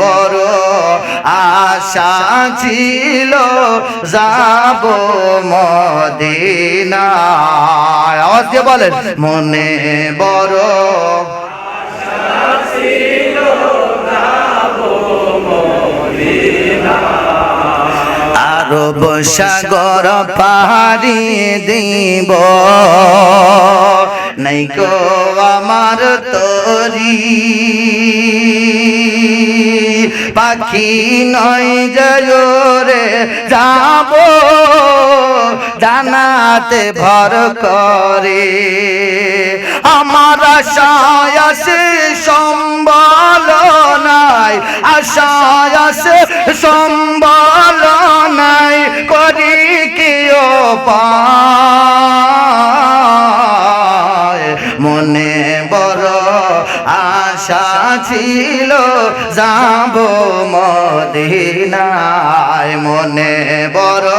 বড় আশা ছিল, যাব মদিনা আওয়াজ বলেন, মনে বড় আরব সাগর পাহাড়ি দিব। নাই গো আমার তরি। পাখি নয় জয় রে যাব, জানাতে ভর করে। আমার আশায় সম্বল নাই, আশায় সম্বল নাই, করি কি পায় মনে বড় আশা ছিল, যাব মদিনায় মনে বড়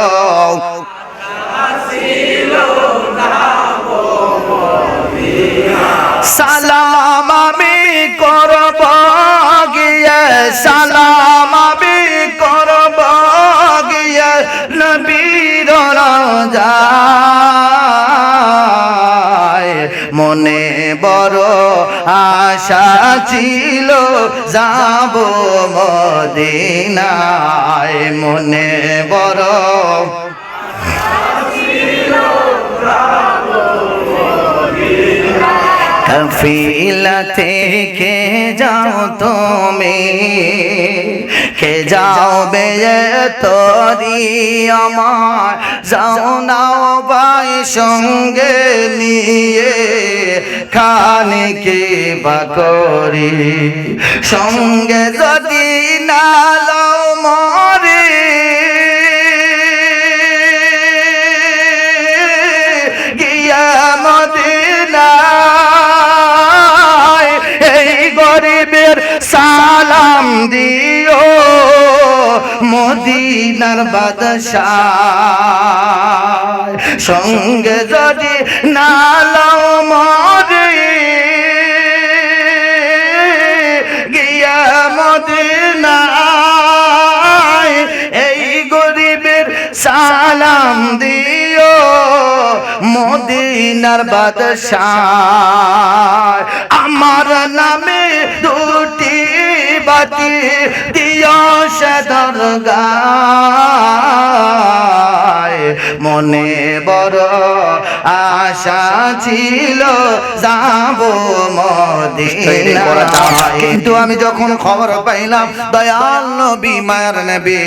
সালাম আমি করব গিয়ে সালাম আমি করব গিয়ে নবীর যায় মনে বড় আশা ছিল যাব মদিনায় মনে বড়। কফিলা থেকে যাও তুমি। কে যাও বে তরি আমার। যাও নাও ভাই, সঙ্গে নিয়ে খানে কে বাকরি সঙ্গে যদি নালো দিও মদিনার বাদশাহ। সঙ্গে যদি নালাও মরে, গিয়া মদিনায় এই গরিবের সালাম দিও মদিনার বাদশাহ। আমার নামে দুটি বাতি দিও সে দরগায় মনে বড় আশা ছিল যাব কিন্তু আমি যখন খবর পাইলাম দয়াল নবী মায়ের নবী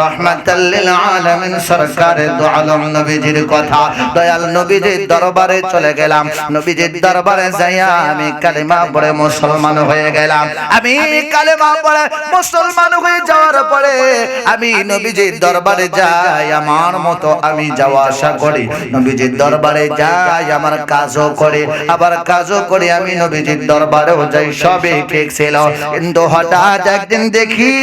রহমাতাল্লিল আলামিন সরকারের দু আলম নবীজির কথা দয়াল নবীজির দরবারে চলে গেলাম। নবীজির দরবারে যাইয়া আমি কালিমা পড়ে মুসলমান হয়ে গেলাম। আমি কালিমা পড়ে মুসলমান হয়ে যাওয়ার পরে আমি নবীজির দরবারে যাই আমার মতো আমি যাওয়া আসা করি। নবীজির দরবারে যাই, আমার কাজও করে। আবার কাজও করে, আমি নবীজির দরবারেও যাই। সবই ঠিক ছিল। কিন্তু হঠাৎ একদিন দেখি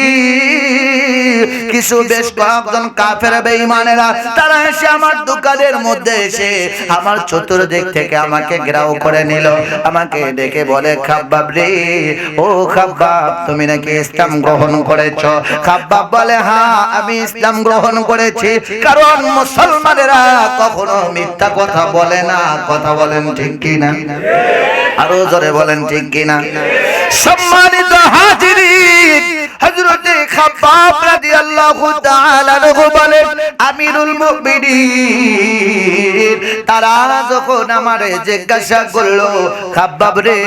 কিছু বেশ কয়েকজন কাফের বেঈমানেরা তারা এসে আমার দোকানের মধ্যে এসে আমার চতুর্দিক থেকে আমাকে গ্রাও করে নিল। আমাকে ডেকে বলে খাব্বাব রে ও খাব্বাব তুমি নাকি ইসলাম গ্রহণ করেছ? খাব্বাব বলে হ্যাঁ আমি ইসলাম গ্রহণ করেছি। কারণ মুসলমানেরা কখনো মিথ্যা কথা বলে না। কথা বলেন ঠিক কি না? আরও জোরে বলেন ঠিক কি না? সম্মানিত হাজিরিন হযরতে খাব্বাব রাদিয়াল্লাহু তাআলা বলেন, আমিরুল মুমিনিন। তারা যখন আমারে জিজ্ঞাসা করল, খাব্বাব রে,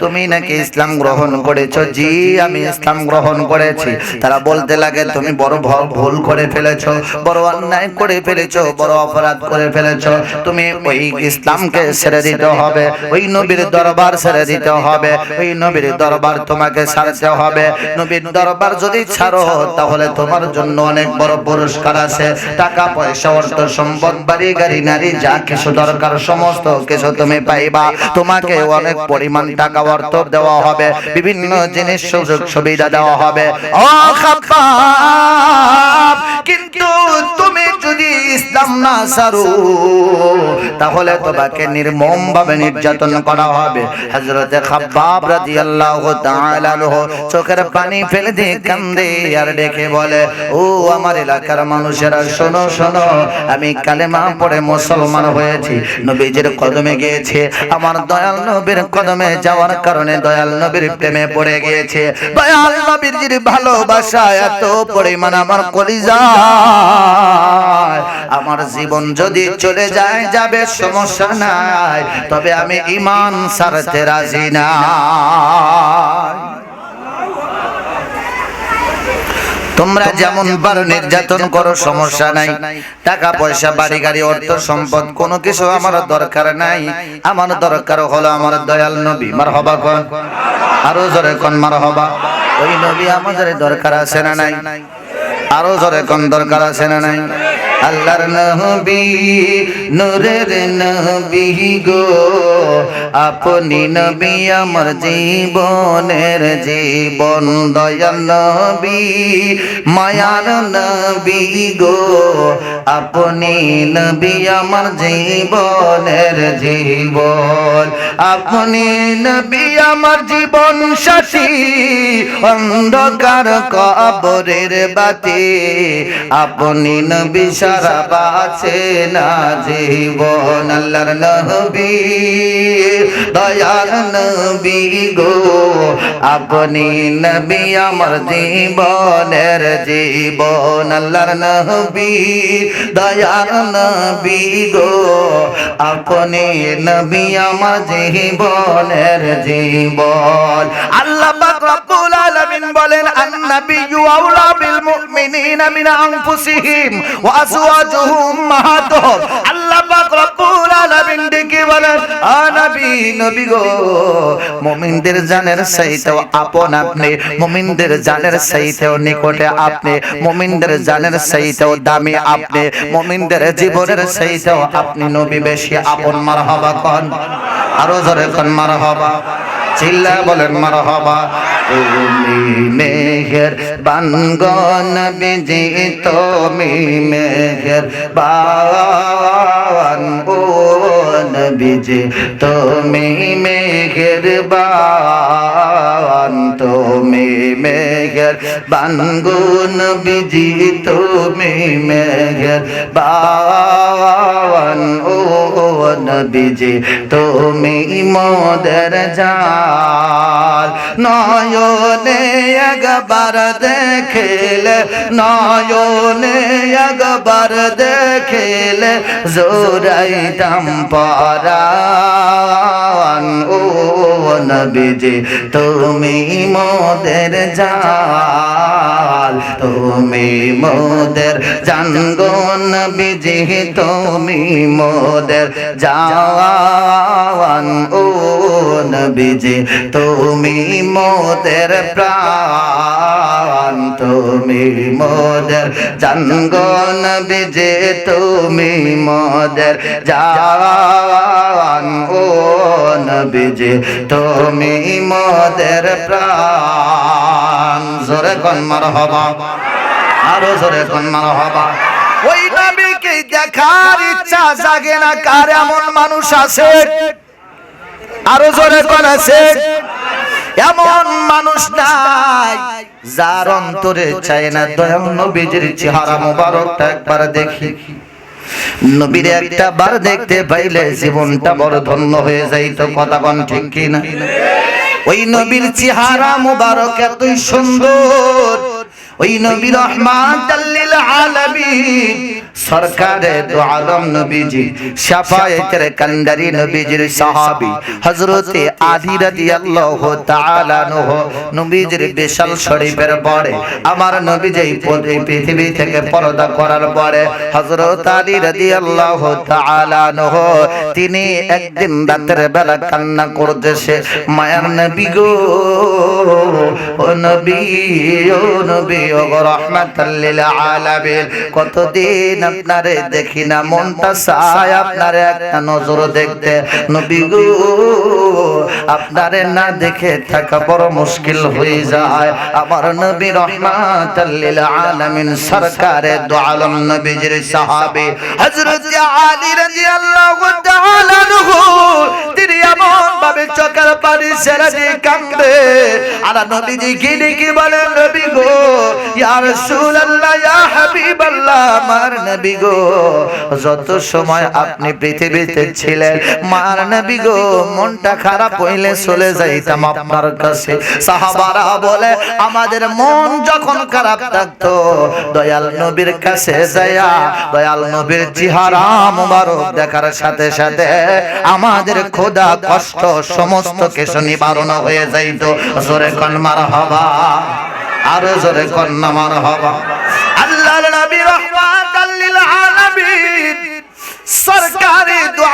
তুমি নাকি ইসলাম গ্রহণ করেছ? জি, আমি ইসলাম গ্রহণ করেছি। তারা বলতে লাগে, তুমি বড় ভুল করে ফেলেছো, বড় অন্যায় করে ফেলেছো, বড় অপরাধ করে ফেলেছো। তুমি ওই ইসলামকে ছেড়ে দিতে হবে, ওই নবীর দরবার ছেড়ে দিতে হবে, ওই নবীর দরবার তোমাকে ছাড়তে হবে। নবীর দরবার যদি ছাড়ো, তাহলে তোমার জন্য অনেক বড় পুরস্কার আছে। টাকা, পয়সা, অর্থ, সম্পদ, বাড়ি, গাড়ি, নারী, যা কিছু দরকার, সমস্ত কিছু তুমি পাইবা। তোমাকে অনেক পরিমাণ টাকা, অর্থ দেওয়া হবে। বিভিন্ন জিনিস, সুযোগ, সুবিধা দেওয়া হবে। ও কিন্তু তুমি যদি ইসলাম না সারু তাহলে তোমাকে নির্মম ভাবে নির্যাতন করা হবে। হযরতে খাব্বাব রাদিয়াল্লাহু তাআলা চোখের পানি ফেলে দিয়ে কান্দে, আর ডেকে বলে, ও আমার এলাকার মানুষেরা, শোনো শোনো, আমি কালেমা পড়ে মুসলমান হয়েছি। নবীজির কদমে গিয়েছে। আমার দয়াল নবীর কদমে যাওয়ার কারণে দয়াল নবীর প্রেমে পড়ে গিয়েছে। দয়াল নবীর ভালোবাসা এত পরিমাণ আমার কলিজা। আমার জীবন যদি চলে যায়, যাবে সমস্যা নাই। তবে আমি ইমান সারতে রাজি না তোমরা যেমন পারো নির্যাতন করো, সমস্যা নাই। টাকা, পয়সা, বাড়ি, গাড়ি, অর্থ, সম্পদ, কোনো কিছু আমার দরকার নাই। আমার দরকার হলো আমার দয়াল নবী। মার হবা কন। আরও জোরে কন মার হবা ওই নবী আমাদের দরকার আছে না নাই? আরও জোরে কন, দরকার আছে না নাই? আল্লাহর নবী, নূরের নবী গো। আপনি নবী, আমার জীবনের জীবন দয়াল নবী, মায়ার নবী গো। আপনি নবী, আমার জীবনের জীবন। আপনি নবী, আমার জীবন সাথী, অন্ধকার কবরের বাতি। আপনি নবী সারা বাঁচে না জীবন আল্লাহর নবী, দয়াল নবী গো। আপনি নবী আমার জীবনের জীবন আল্লাহর নবী, দয়াল নবী গো। আপনি নবী আমার জীবনের জীবন। আল্লাহ রব্বুল আলামিন বলেন, আন-নাবিয়্যু আওলা বিল মুমিনিনা মিন আনফুসিহিম ওয়া আজওয়াজুহুম উম্মাহাতুহুম আল্লাহ পাক রব্বুল আলামিন ডেকে বলেন, আ নবী নবী গো, মুমিনদের জানের চাইতেও আপন আপনি, মুমিনদের জানের চাইতেও নিকটে আপনি, মুমিনদের জানের চাইতেও দামি আপনি, মুমিনদের জীবনের চাইতেও আপনি নবী বেশি আপন মারহাবা কন। আরও জোরে কন মারহাবা। চিল্লা বলেন, মারহাবা। তুমি মেঘের বানগন বিজি তুমি মেঘের বান ও নবীজি, তুমি মেঘের বান তুমি মেঘের বানগুন বিজি তুমি মেঘের বান ও নবীজি, তুমি মোদের জাল নয়নে একবার দেখেলে নয়নে একবার দেখেলে জোরাইতাম পরান ও নবীজি, তুমি মোদের জাল, তুমি মোদের জানগো নবীজি, তুমি মোদের জাওয়ান ও নবীজি, তুমি মোদের প্রাণ, তুমি মোদের জানগো নবীজি, তুমি মোদের জাওয়ান ও নবীজি, তুমি মোদের প্রাণ। জোরে কন মারহাবা। আরও জোরে কন মারহাবা। ওই নবীকে দেখার ইচ্ছা জাগে না কার, এমন মানুষ আছে। আরও জোরে কোন আছে। এমন মানুষ নাই, যার অন্তরে চায় না দয়াল নবীজির চেহারা মোবারকটা একবার দেখি। নবীর একটা বার দেখতে পাইলে জীবনটা বড় ধন্য হয়ে যাইত কথা কোন ঠিক কিনা? ওই নবীর চেহারা মোবারক এতই সুন্দর ওই নবী রহমাতাল্লিল আলামিন, সরকারে দু আলম নবীজি, শাফায়েতের কান্দারি নবীজির সাহাবী, হযরতে আলী রাদিয়াল্লাহু তাআলা নহ নবীজির বিশাল শরীফের পরে, আমার নবী যেই পদে পৃথিবী থেকে পর্দা করার পরে, হযরত আলী রাদিয়াল্লাহু তাআলা নহ তিনি একদিন রাতের বেলা কান্না করতেছে, মায়ার নবী গো, ও নবী ও নবী। কতদিন আপনারে দেখি না মনটা চায় আপনারে একটা নজর দেখতে। আপনারে না দেখে থাকা বড় মুশকিল হয়ে যায়। আমার নবী সরকারে দু আলম নবীজির সাহাবী হযরত আলী রাদিয়াল্লাহু তাআলা তিনি এমন ভাবে চোখের পানি কান্দে আর নবীজি কি কি বলেন, নবী গো ইয়া রাসূলুল্লাহ, ইয়া হাবিবাল্লাহ আমার নবী গো, যত সময় আপনি পৃথিবীতে ছিলেন, মার নবী গো, মনটা খারাপ হইলে চলে যাইতাম আপনার কাছে। সাহাবারা বলে, আমাদের মন যখন খারাপ দয়াল নবীর কাছে যায়া দয়াল নবীর চেহারা মুবারক দেখার সাথে সাথে আমাদের খোদা কষ্ট, সমস্ত কিছু নিবারণ হয়ে যাইতো। জোরে কন্মার হবা আরও জোরে কন্যা মার হবা। আল্লাহর নবী রহমাতাল লিল আলামিন। সরকারি দু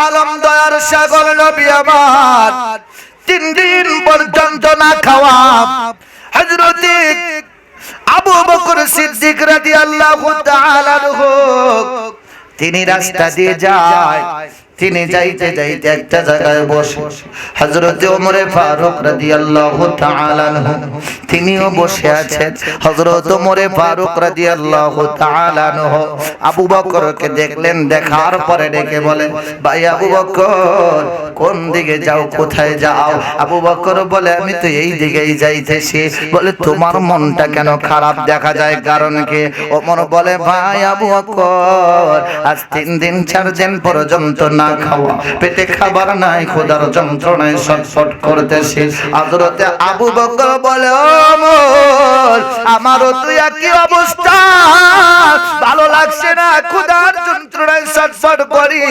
দয়ার সাগর নবী আমার। তিন দিন পর্যন্ত না খাওয়া। হযরতে আবু বকর সিদ্দিক রাদিয়াল্লাহু তাআলা তিনি রাস্তা দিয়ে যায়। তিনি যাইতে যাইতে একটা জায়গায় বসে। হযরত ওমর ফারুক রাদিয়াল্লাহু তাআলা তিনিও বসে আছেন। হযরত ওমর ফারুক রাদিয়াল্লাহু তাআলা আবু বকরকে দেখলেন দেখার পরে ডেকে বলে ভাই আবু বকর কোন দিকে যাও কোথায় যাও? আবু বকর বলে আমি তো এই দিকেই যাইতেছি। বলে তোমার মনটা কেন খারাপ দেখা যায়? কারণ কি? ওমর বলে ভাই আবু বকর আজ তিন দিন চার দিন পর্যন্ত না খাওয়া। পেটে খাবার নাই, খোদার যন্ত্রণায় ছটফট করতেছি। হযরতে আবু বকর বলে আমারও তো একই অবস্থা। ভালো লাগছে না, খোদার যন্ত্রণায় ছটফট করি।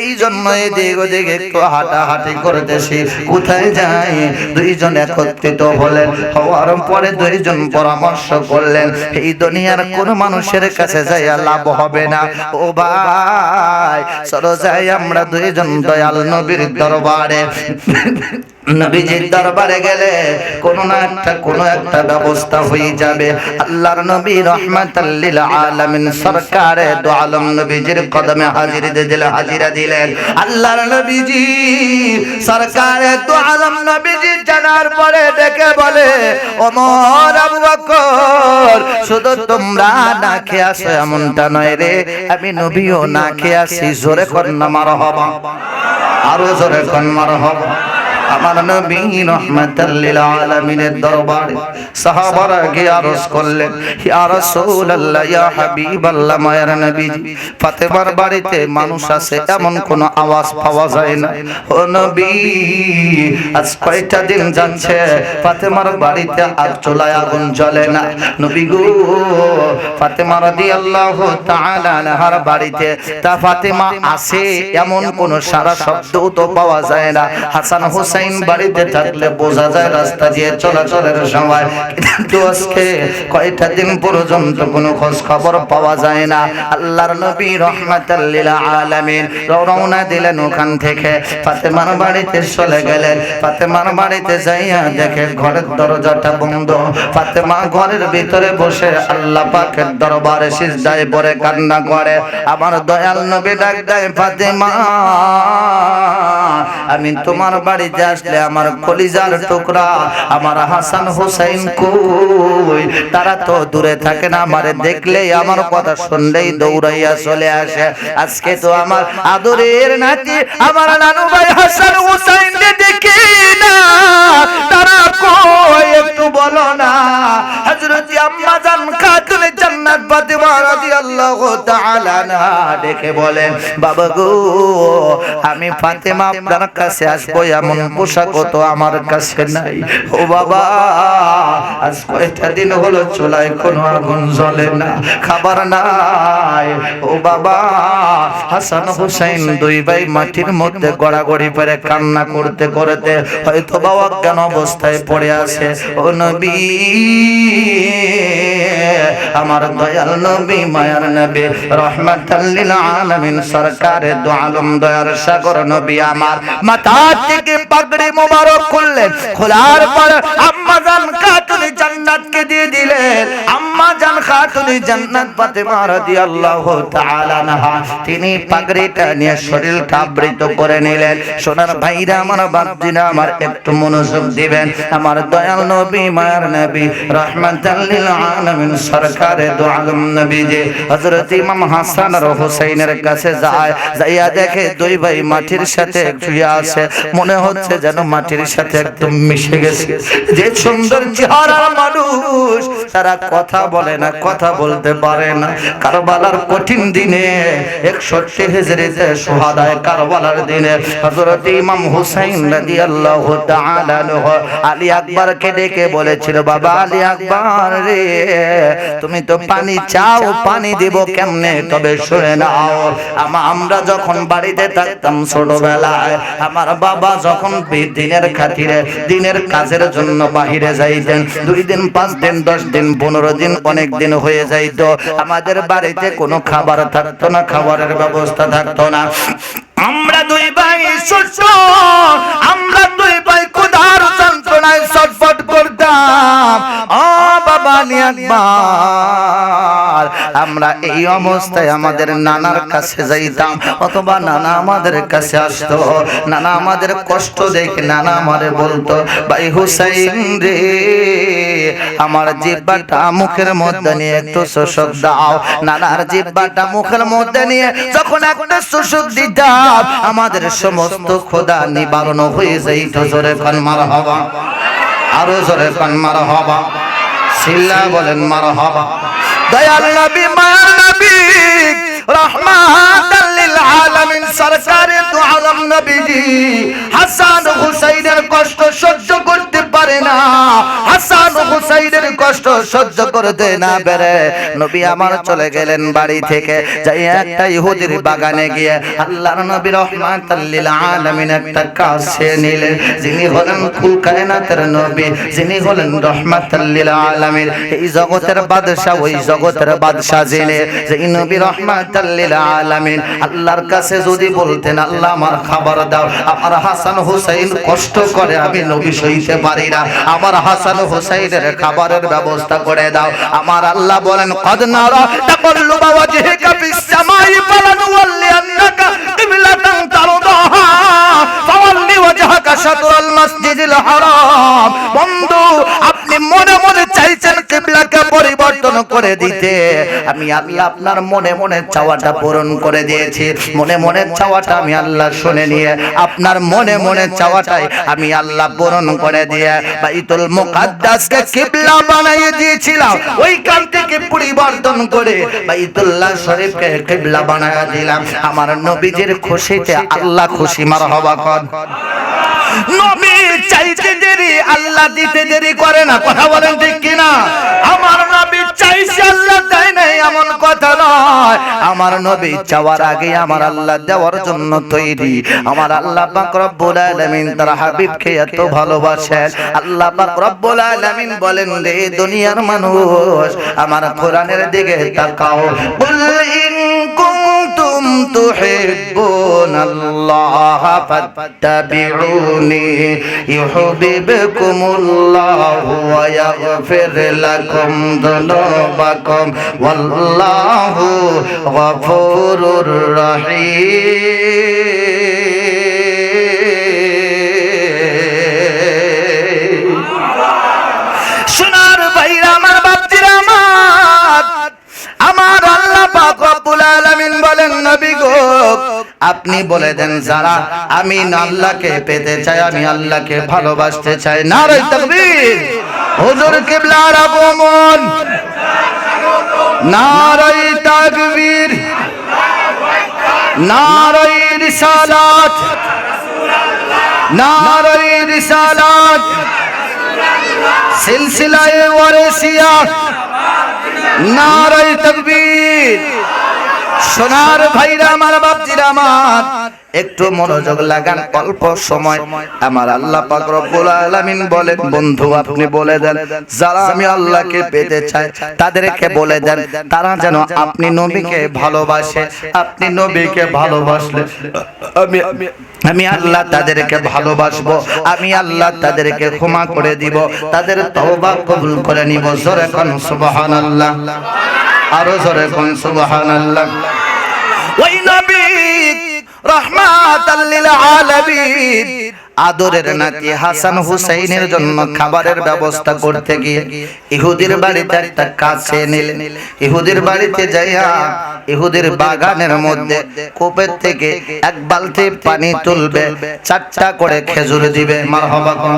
এই জন্য এদিক ওদিক একটু হাঁটাহাঁটি করতেছি। কোথায় যাই? দুইজন একত্রিত হলেন। হওয়ার পরে দুইজন পরামর্শ করলেন, এই দুনিয়ার কোন মানুষের কাছে যাই লাভ হবে না। ও ভাই, চলো যাই আমরা দুইজন দয়াল নবীর দরবারে। নবীজির দরবারে গেলে কোন না একটা, কোন একটা ব্যবস্থা হয়ে যাবে। আল্লাহর নবী রহমাতাল্লিল আলামিন সরকারে দু আলম নবীজির কদমে হাজির দিলেন হাজিরা দিলেন। আল্লাহর নবীজি সরকারে দু আলম নবীজি জানার পরে ডেকে বলে, ওমর আবু বকর, শুধু তোমরা না খেয়ে আসো এমনটা নয় রে। আমি নবীও না খেয়ে আসি। জোরে কন্যা মার হবা আরও জোরে কন্যা মার হবা আমার নবী রহমাতাল লিল আলামিনের দরবারে সাহাবারা গিয়ে আরজ করলেন, ইয়া রাসূলুল্লাহ, ইয়া হাবিবাল্লাহ, মায়ের নবী ফাতেমার বাড়িতে মানুষ আছে, এমন কোন আওয়াজ পাওয়া যায় না। ও নবী, আজ কয়টা দিন যাচ্ছে, ফাতেমার বাড়িতে আর চুলায় আগুন জ্বলে না। নবী গো, ফাতেমা রাদিয়াল্লাহু তাআলা আনহার বাড়িতে তা ফাতেমা আছে, এমন কোন সারা শব্দও তো পাওয়া যায় না। হাসান হোসেন বাড়িতে থাকলে বোঝা যায় রাস্তা দিয়ে চলাচলের সময়। কিন্তু আজকে কয়টা দিন পর্যন্ত কোনো খোঁজ খবর পাওয়া যায় না। আল্লাহর নবী রহমাতাল লিল আলামিন রওনা দিলেন ওখান থেকে। ফাতেমার বাড়িতে চলে গেলেন। ফাতেমার বাড়িতে যাইয়া দেখে ঘরের দরজাটা বন্ধ। ফাতেমা ঘরের ভিতরে বসে আল্লাহ পাকের দরবারে সিজদায় পড়ে, কান্না করে। আমার দয়াল নবী ডাক দেয়, ফাতেমা, আমি তোমার বাড়িতে আসলে আমার কলিজার টুকরা, আমার হাসান হুসাইন কই? তারা তো দূরে থাকে না, আমারে দেখলেই আমার কথা শুনলেই দৌড়াইয়া চলে আসে। আজকে তো আমার আদরের নাতি, আমার নানু ভাই হাসান হুসাইন দেখি না। তারা কই, একটু বলো না। হযরত আম্মা জান খাতুন জান্নাত ফাতেমা রাদিয়াল্লাহু তাআলা না দেখে বলেন, বাবা গো, আমি ফাতেমা আপনার কাছে আসব এমন পোশাক তো আমার কাছে নাই। ও বাবা, আজ কয়টা দিন হলো চুলায় কোনো আগুন জ্বলে না, খাবার নাই। ও বাবা, হাসান হুসাইন দুই ভাই মাটির মধ্যে গড়াগড়ি পেরে কান্না করতে করতে হয়তো বাবা কেন অবস্থায় পড়ে আছে। ও নবী, আমার দয়াল নবী, মায়ার নবী, রহমাতাল লিল আলামিন, সরকারে দু আলম দয়ার সাগর নবী আমার মাথা থেকে পাগড়ি মোবারক খুললেন খোলার পর আম্মাজান কাটুনি জান্নাতকে দিয়ে দিলেন। আম্মা জান খাতুনি জান্নাত ফাতেমা রাদিয়াল্লাহু তাআলা আনহা, তিনি পাগড়িটা নিয়ে শরীরটা আবৃত করে নিলেন। সোনার ভাইরা, আমার বাপজিরা, আমার একটু মনোযোগ দিবেন। আমার দয়াল নবী, মায়ার নবী, রহমাতাল লিল আলামিন, সরকারে দু আলম নবী যে হযরত ইমাম হাসান আর হুসাইনের কাছে যায়, যাইয়া দেখে দুই ভাই মাটির সাথে শুয়ে আছে। মনে হচ্ছে যেন মাটির সাথে একদম মিশে গেছে। যে সুন্দর চেহারার মানুষ, তারা কথা বলে না, কথা বলতে পারে না। কারবালার কঠিন দিনে একষট্টি হেজরিতে সোহাদায় কারবালার দিনে হযরত ইমাম হুসাইন তাআলা আনহু আলী আকবরকে ডেকে বলেছিল, বাবা আলী আকবর রে, তুমি তো পানি চাও, পানি দিব কেমনে? তবে শুনে নাও, আমা- আমরা যখন বাড়িতে থাকতাম ছোটবেলায়, আমার বাবা যখন দিনের খাতিরে দিনের কাজের জন্য বাহিরে যাইতেন, দুই দিন, পাঁচ দিন, দশ দিন, পনেরো দিন, অনেক দিন হয়ে যাইত। আমাদের বাড়িতে কোনো খাবার থাকতো না, খাবারের ব্যবস্থা থাকতো না। আমরা দুই ভাই সুস্থ আমরা দুই ভাই ক্ষুধার যন্ত্রণায় ছটফট করতাম। ও বাবা নিয়াকবার আমরা এই অবস্থায় আমাদের নানার কাছে যাইতাম অথবা নানা আমাদের কাছে আসতো নানা আমাদের কষ্ট দেখে নানা আমারে বলতো ভাই হুসাইন রে আমার জিব্বাটা মুখের মধ্যে নিয়ে একটু শোষক দাও নানার জিব্বাটা মুখের মধ্যে নিয়ে যখন একটা শোষক দিতাম আমাদের সমস্ত খোদা নিবারণ হয়ে যাইত জোরে খান মারা হবা আরও জোরে খান মারা হবা সিল্লা বলেন মারা হবা দয়াল নবী মায়ার নবী রহমাতাল লিল সরকারে দু আলম নবীজি হাসান হুসাইনের কষ্ট সহ্য করতে পারে না। হাসান হুসাইনের কষ্ট সহ্য করতে না পেরে নবী আমার চলে গেলেন বাড়ি থেকে। যাই একটা ইহুদির বাগানে গিয়ে আল্লাহর নবী রহমাতাল লিল আলামিন একটা কাছে নিলেন। যিনি হলেন কুল কায়নাতের নবী, যিনি হলেন রহমাতাল লিল আলামিন। এই জগতের বাদশা ওই জগতের বাদশা জেনে যে নবী রহমাতাল লিল আলামিন। আল্লাহর কাছে যদি বলতেন, আল্লাহ আমার খাবার দাও। আমার হাসান হুসাইন কষ্ট করে আমি নবী সইতে পারি না। আমার হাসান হুসাইনের খাবারের ব্যবস্থা করে দাও। আমার আল্লাহ বলেন, কদ নারা তাকাল্লুবা ওয়াজহিকা ফিস সামাই ফালানুওয়াল্লিয়ান্নাকা কিবলাতান তারদাহা ফাওয়াল্লি ওয়াজহাকা শাতরাল মাসজিদিল হারাম। বন্ধু, আপনি মনে মনে চাইছেন কিবলাকে পরিবর্তন করে দিতে। আমি আল্লাহ আপনার মনে মনে চাওয়াটা পূরণ করে দিয়েছি। মনে মনে চাওয়াটা আমি আল্লাহ শুনে নিয়ে, আপনার মনে মনে চাওয়াটাই আমি আল্লাহ পূরণ করে দিয়ে বাইতুল মুকাদ্দাসকে কিবলা বানিয়ে দিয়েছিলাম। ওইখান থেকে পরিবর্তন করে বাইতুল্লাহ শরীফকে কিবলা বানিয়ে দিলাম। আমার নবীজির খুশিতে আল্লাহ খুশি মার হবা কর। নবী চাইতে দেরি আল্লাহ দিতে দেরি করে না, কথা বলেন ঠিক কিনা? আমার নবী চাইছে আল্লাহ দেয় নাই এমন কথা নয়। আমার নবী চাওয়ার আগে আমার আল্লাহ দেওয়ার জন্য তৈরি। আমার আল্লাহ পাক রব্বুল আলামিন তার হাবিবকে এত ভালোবাসেন। আল্লাহ পাক রব্বুল আলামিন বলেন, রে দুনিয়ার মানুষ, আমার কোরআনের দিকে তাকাও। বল ইন কুনতুম তুহিব্বুনাল্লাহ ফাত্তাবিউনি ইউহিব্বুকুমুল্লাহ ওয়া ইয়াগফির লাকুম যুনুবাকুম ওয়াল্লাহু গফুরুর রহিম আপনি বলে দেন যারা আমি আল্লাহকে পেতে চাই আমি আল্লাহকে ভালোবাসতে চাই। নারে তাকবীর! হুজুর কিবলার আগমন নারে তাকবীর! নারে রিসালাত! নারে রিসালাত! সিলসিলায়ে ওয়ারিসিয়া! নারায়ে তাকবীর! সোনার ভাইরা আমার বাপজিরা আমার, একটু মনোযোগ লাগান, অল্প সময়। আমার আল্লাহ পাক রব্বুল আলামিন বলেন, বন্ধু, আপনি বলে দেন, যারা আমি আল্লাহকে পেতে চাই, তাদেরকে বলে দেন, তারা যেন আপনি নবীকে ভালোবাসে, আপনি নবীকে ভালোবাসলে, আমি আমি আল্লাহ তাদেরকে ভালোবাসবো, আমি আল্লাহ তাদেরকে ক্ষমা করে দিব, তাদের তওবা কবুল করে নিব। জোরে কোন, সুবহানাল্লাহ। আরও জোরে কোন, সুবহানাল্লাহ। আদরের নাতি হাসান হুসাইনের জন্য খাবারের ব্যবস্থা করতে গিয়ে ইহুদির বাড়িতে একটা কাছে নিলেন। ইহুদির বাড়িতে যাইয়া ইহুদির বাগানের মধ্যে কূপের থেকে এক বালতি পানি তুলবে, চারটা করে খেজুর দিবে। কোন?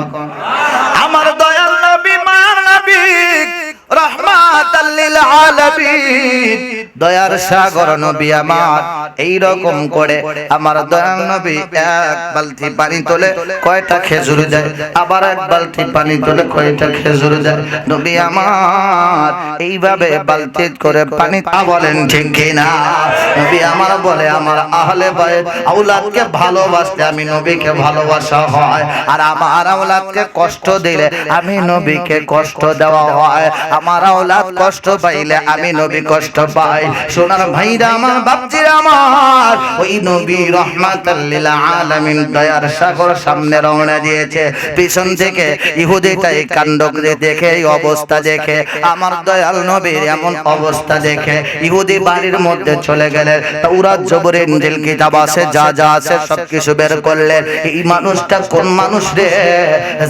আমার মার নবী দয়ার সাগর নবী আমার করে আমার নবী এক বালতি পানি তোলে কয়টা খেজুর দেয় আবার এক বালতি পানি তোলে কয়টা খেজুর দেয় নবী আমার, এইভাবে বালতি করে পানি তা বলেন ঠিক কিনা? নবী আমার বলে, আমার আহলে বাইত আউলাদকে ভালোবাসতে আমি নবীকে ভালোবাসা হয়। আর আমার আউলাদকে কষ্ট দিলে আমি নবীকে কষ্ট দেওয়া হয়। আমার আওলাদ কষ্ট পাইলে আমি নবী কষ্ট পাই। সোনার ভাইরা আমার, বাপজিরা আমার, ওই নবী রহমাতাল লিল আলামিন দয়ার সাগর সামনে রওনা দিয়েছে। পিছন থেকে ইহুদিটা এই কাণ্ড দেখে, এই অবস্থা দেখে, আমার দয়াল নবীর এমন অবস্থা দেখে, ইহুদি বাড়ির মধ্যে চলে গেলেন। তাওরাত, জবর, ইনজিল, কিতাব আছে, যা যা আছে, সবকিছু বের করলেন। এই মানুষটা কোন মানুষ রে?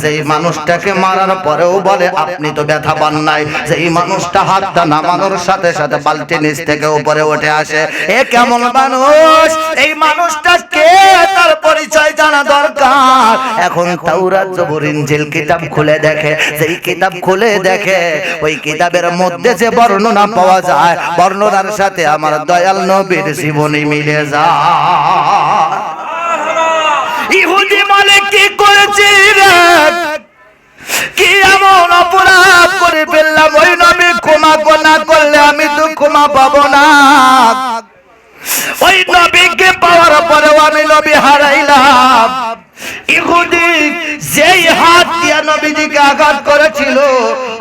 যেই মানুষটাকে মারার পরেও বলে, আপনি তো ব্যথা পান নাই। যেই মানুষটা হাতটা নামানোর সাথে সাথে বালতি নিচ থেকে উপরে উঠে আসে। এ কেমন মানুষ? এই মানুষটা কে? তার পরিচয় জানা দরকার। এখন তাওরাত জবর ইনজিল কিতাব খুলে দেখে, যেই কিতাব খুলে দেখে, ওই কিতাবের মধ্যে যে বর্ণনা পাওয়া যায়, বর্ণনার সাথে আমার দয়াল নবীর জীবনী মিলে যায়। ইহুদি মানে কি করেছি রে? কি এমন অপরাধ করে ফেললাম? ওই নবী ক্ষমা না করলে আমি তো ক্ষমা পাবো না। ওই নবীকে পাওয়ার পরেও আমি নবী হারাইলাম। ইহুদি যেই হাত দিয়া নবীজিকে আঘাত করেছিল,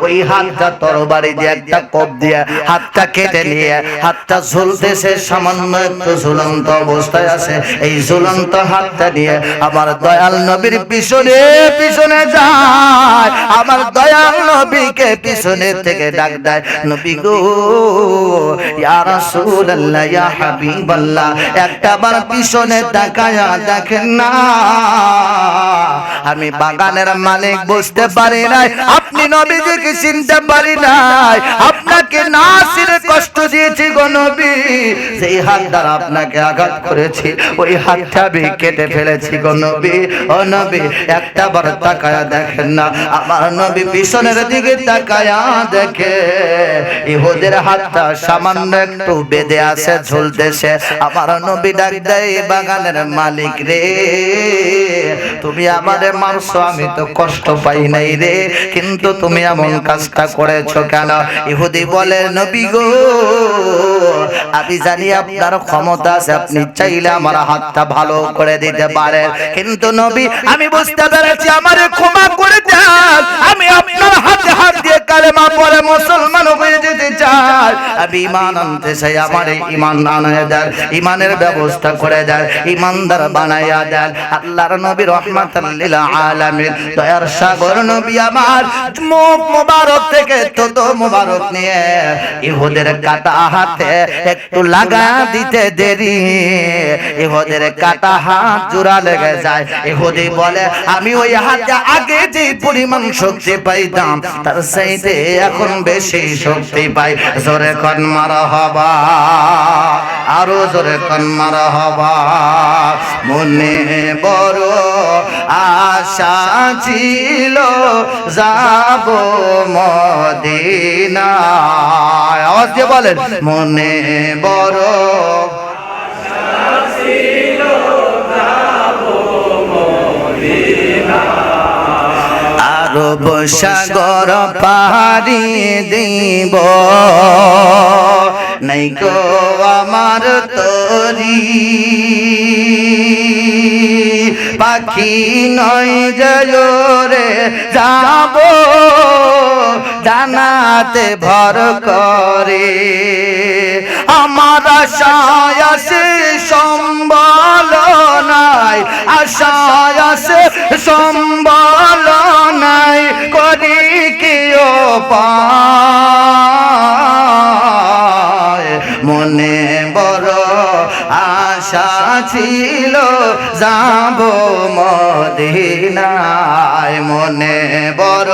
ওই হাতটা তরবারি দিয়ে একটা দিয়ে হাতটা কেটে নিয়ে হাতটা ঝুলতেছে সামান্য একটু ঝুলন্ত অবস্থায় আছে। এই ঝুলন্ত হাতটা নিয়ে আমার দয়াল নবীর পিছনে পিছনে যায়। আমার দয়াল নবীকে পিছনে থেকে ডাক দেয়, নবী গো, ইয়া রাসূলুল্লাহ, ইয়া হাবিবাল্লাহ, একটা বার পিছনে তাকায়া দেখেন না। আমি বাগানের মালিক বুঝতে পারি নাই, আপনি নবীজিকে চিনতে পারি নাই, আপনাকে নাসির কষ্ট দিয়েছি গো যেই হাত দ্বারা আপনাকে আঘাত করেছি, ওই হাতটা আমি কেটে ফেলেছি গো ও নবী, একটা বার তাকায়া দেখেন না। আমার নবী পিছনের দিকে তাকায়া দেখে, ইহুদের হাতটা সামান্য একটু বেঁধে আছে, ঝুলতেছে। আমার নবী ডাক দেয়, বাগানের মালিক রে, তুমি আমারে মারছো, আমি তো কষ্ট পাই নাই রে। কিন্তু তুমি এমন কাজটা করেছ কেন? ইহুদি বলে, নবী গো আমি জানি আপনার ক্ষমতা আছে, আপনি চাইলে আমার হাতটা ভালো করে দিতে পারেন কিন্তু নবী, আমি বুঝতে পেরেছি, আমারে ক্ষমা করে দেন। আমি আপনার হাতে হাত দিয়ে কালেমা পরে মুসলমান হয়ে যেতে চাই। আমি ইমান আনতে চাই, আমার ইমান আনায় দেন, ইমানের ব্যবস্থা করে দেন, ইমানদার বানাইয়া দেন। আল্লাহর নবী রহমাতাল লিল আলামিন, দয়ার সাগর নবী আমার, মুখ মোবারক থেকে তো মোবারক নিয়ে ইহুদের কাটা হাতে একটু লাগা দিতে দেরি। ইহুদের কাটা হাত জোড়া লেগে যায়। ইহুদি বলে, আমি ওই হাতে আগে যে পরিমাণ শক্তি পাইতাম, তার চাইতে এখন বেশি শক্তি পাই। জোরে কন, মারা হবা, আরও জোরে কন, মারা হবা। মনে বড় আশা ছিল, যাব মদিনায়। আওয়াজ দিয়ে বলেন। মনে বড় আরব সাগর পাহাড়ি দিব। নাই গো আমার তরি। পাখি নয় জয়োরে যাব। জানাতে ভর করে আমার আশায় আছে সম্বল নাই আশায় আছে সম্বল নাই করি পায় মনে বড় আশা ছিল, যাব মদিনায়। মনে বড়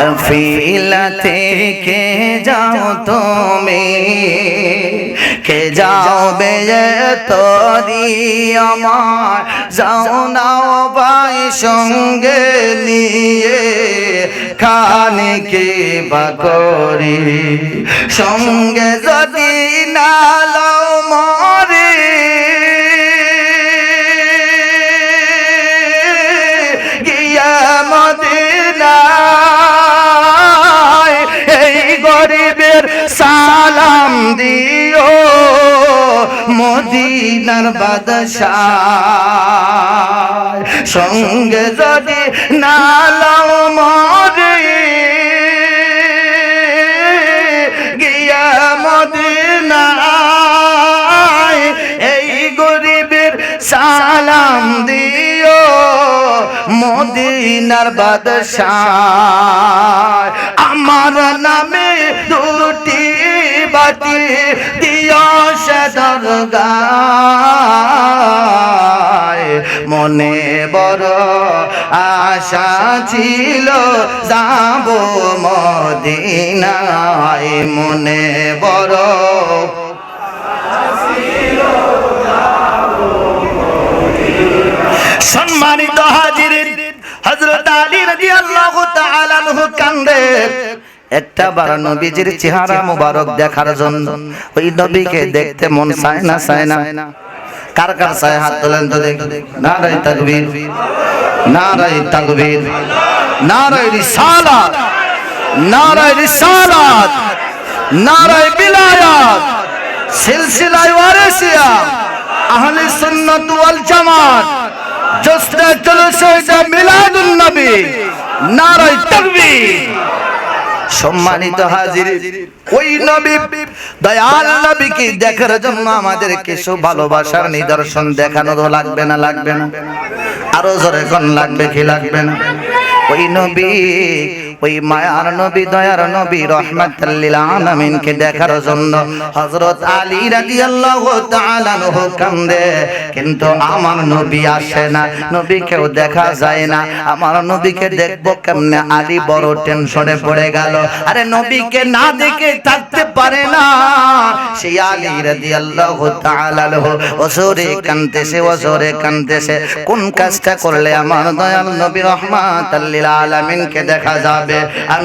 কফিলা থেকে যাও তুমি কে যাও বে তরি আমার যাও নাও ভাই সঙ্গে নিয়ে খানে কে বাকরি সঙ্গে যদি নালো মরে গরিবের সালাম দিও, মদিনার বাদশাহ সঙ্গে যদি নালাও মরে, গিয়া মদিনায় এই গরিবের সালাম দিও, মদিনার বাদশাহ আমার নামে মনে বড় আশা ছিল যাব মদিনায়। মনে বড় সম্মানিত হাজির, হযরত আলী তাআলা আনহু কান্দে। একটা বার নবীজির চেহারা মুবারক দেখার জন্য ওই নবীকে দেখতে মন চায় না চায় না। কার কার চায় হাত তোলেন তো দেখ। নারাই তাকবীর নারাই তাকবীর নারাই রিসালাত নারাই রিসালাত নারাই বিলায়াত, সিলসিলায় ওয়ারিসিয়া, আহলে সুন্নাত ওয়াল জামাত জোসনা জলসে মিলাদুন নবী নারাই তাকবীর। সম্মানিত হাজির ওই নবী দয়াল নবীকে দেখার জন্য আমাদেরকে সব ভালোবাসার নিদর্শন দেখানো তো লাগবে না। লাগবে না। আরও জোরে কোন লাগবে কি লাগবে না? ওই নবী ওই মায়ার নবী, দয়ার নবী রহমাতুল্লিল আলামিনকে দেখার জন্য হযরত আলী রাদিয়াল্লাহু তাআলা নহু কান্দে। কিন্তু আমার নবী আসে না, নবীকেও দেখা যায় না। আমার নবীকে দেখব কেমনে? আলী বড় টেনশনে পড়ে গেল। আরে নবীকে না দেখে থাকতে পারে না। সেই আলী রাদিয়াল্লাহু তাআলা ওসরে কানতেছে ওসরে কানতেছে। কোন কাজটা করলে আমার দয়াল নবী রহমাতুল্লিল আলামিনকে দেখা যাবে? আমি